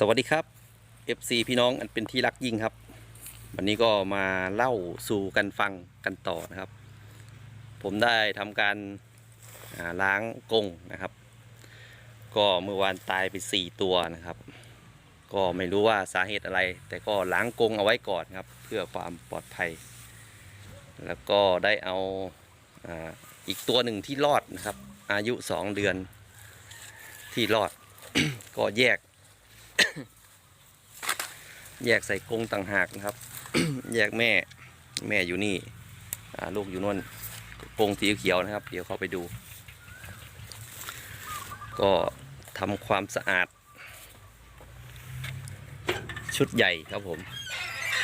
สวัสดีครับ FC พี่น้องอันเป็นที่รักยิ่งครับ วันนี้ก็มาเล่าสู่กันฟังกันต่อนะครับ ผมได้ทำการาล้างกรงนะครับ ก็เมื่อวานตายไป 4 ตัวนะครับ ก็ไม่รู้ว่าสาเหตุอะไร แต่ก็ล้างกรงเอาไว้ก่อนครับ เพื่อความปลอดภัย แล้วก็ได้เอาอาอีกตัวหนึ่งที่รอดนะครับ อายุ 2 เดือนที่รอดก็แยก แยกใส่กรงต่างหากนะครับ แยกแม่ แม่อยู่นี่ลูกอยู่นู่นกรงสีเขียวนะครับ เดี๋ยวเข้าไปดู ก็ทำความสะอาด ชุดใหญ่ครับผม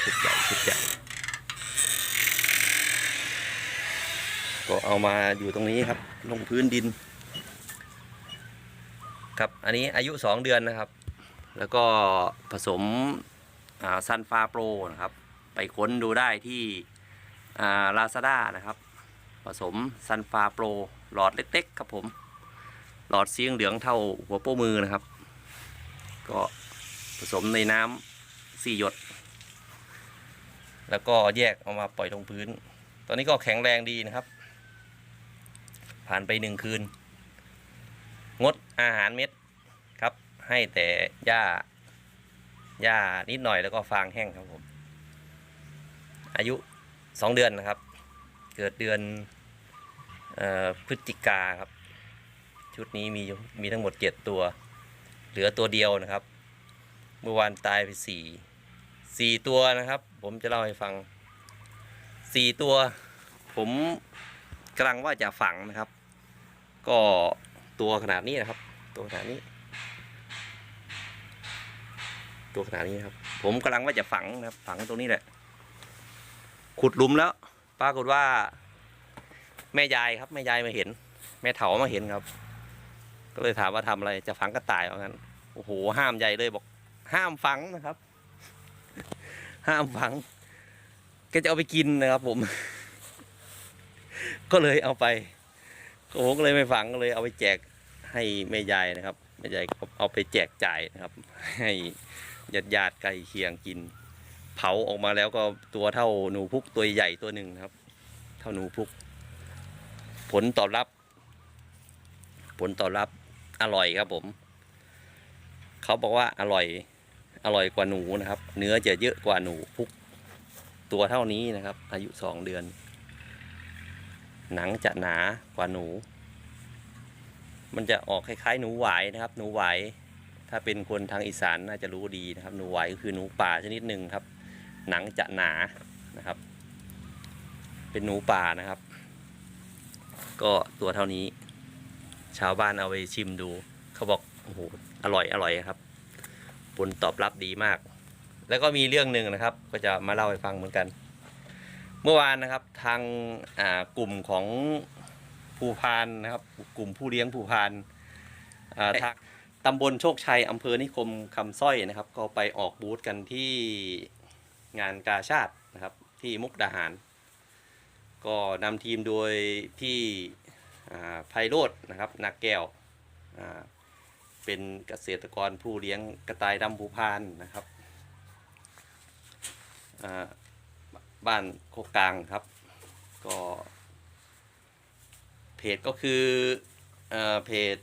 ชุดใหญ่ชุดใหญ่ ก็เอามาอยู่ตรงนี้ครับ ลงพื้นดิน ครับ อันนี้อายุ2เดือนนะครับ แล้วก็ผสมซันฟาโปรนะครับ ไปค้นดูได้ที่ลาซาด้านะครับ ผสมซันฟาโปรหลอดเล็ก ๆ ครับผม หลอดสีเหลืองเท่าหัวโป้มือนะครับ ก็ผสมในน้ำสี่หยด แล้วก็แยกเอามาปล่อยลงพื้น ตอนนี้ก็แข็งแรงดีนะครับ ผ่านไปหนึ่งคืน งดอาหารเม็ด ให้แต่หญ้าหญ้านิดหน่อยแล้วก็ฟางแห้งครับผม อายุสองเดือนนะครับ เกิดเดือนออพฤศจิกาครับ ชุดนี้มีมีทั้งหมดเจ็ดตัว เหลือตัวเดียวนะครับ เมื่อวานตายไปสี่สี่ตัวนะครับ ผมจะเล่าให้ฟังสี่ตัว ผมกำลังว่าจะฝังนะครับ ก็ตัวขนาดนี้นะครับ ตัวขนาดนี้ ตัวขนาดนี้ครับ ผมกำลังว่าจะฝังนะครับ ฝังตรงนี้แหละ ขุดหลุมแล้ว ปรากฏว่า แม่ยายครับ แม่ยายมาเห็น แม่เถามาเห็นครับ ก็เลยถามว่าทำอะไร จะฝังกระต่ายว่างั้น โอ้โห ห้ามใหญ่เลยบอก ห้ามฝังนะครับ ห้ามฝังแกจะเอาไปกินนะครับ ผม ก็เลยเอาไปผมก็เลยไม่ฝังก็เลยเอาไปแจกให้แม่ยายนะครับแม่ยายก็เอาไปแจกจ่ายนะครับ ให้ ญาติญาติใกล้เคียงกิน เผาออกมาแล้วก็ตัวเท่าหนูพุกตัวใหญ่ตัวหนึ่งครับ เท่าหนูพุก ผลตอบรับ ผลตอบรับอร่อยครับผม เขาบอกว่าอร่อยอร่อยกว่าหนูนะครับ เนื้อจะเยอะกว่าหนูพุก ตัวเท่านี้นะครับ อายุสองเดือน หนังจะหนากว่าหนู มันจะออกคล้ายๆหนูหวายนะครับ หนูหวาย ถ้าเป็นคนทางอีสานน่าจะรู้ดีนะครับหนูหวก็คือหนูป่าชนิดหนึ่งครับ หนังจะหนานะครับ เป็นหนูป่านะครับ ก็ตัวเท่านี้ ชาวบ้านเอาไปชิมดู เขาบอกโอ้โหอร่อยอร่อยครับผลตอบรับดีมาก แล้วก็มีเรื่องหนึ่งนะครับ ก็จะมาเล่าให้ฟังเหมือนกัน เมื่อวานนะครับทางกลุ่มของภูพานนะครับ กลุ่มผู้เลี้ยงภูพานทาง ตำบลโชคชัยอำเภอนิคมคำสร้อยนะครับ ก็ไปออกบูธกันที่งานกาชาตินะครับ ที่มุกดาหาร ก็นำทีมโดยพี่ไพโรธนะครับนักแก้วเป็นเกษตรกรผู้เลี้ยงกระต่ายดำภูพานนะครับบ้านโคกกลางครับ ก็เพจก็คืออเพจ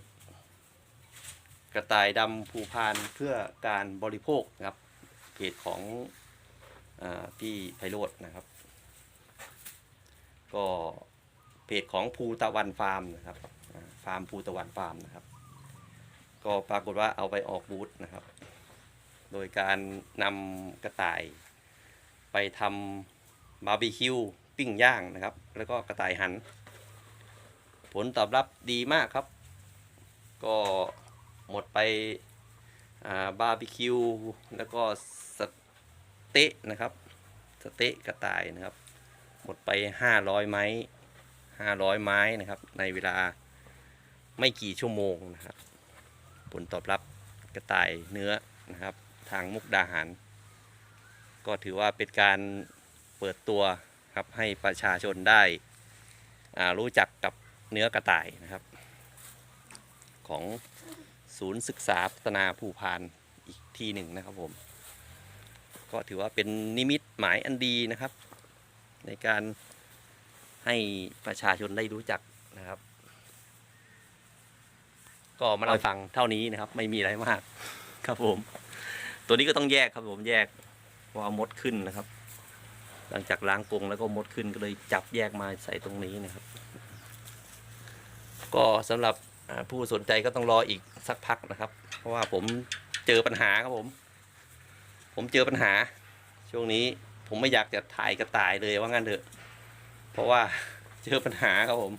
กระต่ายดำภูพานเพื่อการบริโภคนะครับเพจของอพี่ไพโรจนะครับ ก็เพจของภูตะวันฟาร์มนะครับฟาร์มภูตะวันฟาร์มนะครับ ก็ปรากฏว่าเอาไปออกบูธนะครับ โดยการนำกระต่ายไปทำบาร์บีคิวปิ้งย่างนะครับ แล้วก็กระต่ายหัน ผลตอบรับดีมากครับ ก็ หมดไปบาร์บีคิวแล้วก็สเต๊ะนะครับสเต๊ะกระต่ายนะครับ หมดไป 500 ไม้ 500 ไม้นะครับ ในเวลาไม่กี่ชั่วโมงนะครับ ผลตอบรับกระต่ายเนื้อนะครับ ทางมุกดาหาร ก็ถือว่าเป็นการเปิดตัวครับให้ประชาชนได้รู้จักกับเนื้อกระต่ายนะครับ ของ ศูนย์ศึกษาพัฒนาผู้พานอีกที่หนึ่งนะครับผม ก็ถือว่าเป็นนิมิตหมายอันดีนะครับ ในการให้ประชาชนได้รู้จักนะครับ ก็มาเล่าฟังเท่านี้นะครับ ไม่มีอะไรมากครับผม ตัวนี้ก็ต้องแยกครับผมแยกพราะว่ามดขึ้นนะครับ หลังจากล้างกรงแล้วก็มดขึ้นก็เลยจับแยกมาใส่ตรงนี้นะครับ ก็สำหรับ ผู้สนใจก็ต้องรออีกสักพักนะครับ เพราะว่าผมเจอปัญหาครับผม ผมเจอปัญหา ช่วงนี้ผมไม่อยากจะถ่ายกระต่ายเลยว่างั้นเถอะ เพราะว่าเจอปัญหาครับผม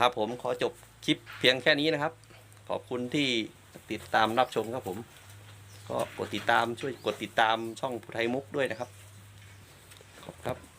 ครับผมขอจบคลิปเพียงแค่นี้นะครับ ขอบคุณที่ติดตามรับชมครับผม ก็กดติดตามช่วยกดติดตามช่องผู้ไทยมุกด้วยนะครับ ขอบคุณครับ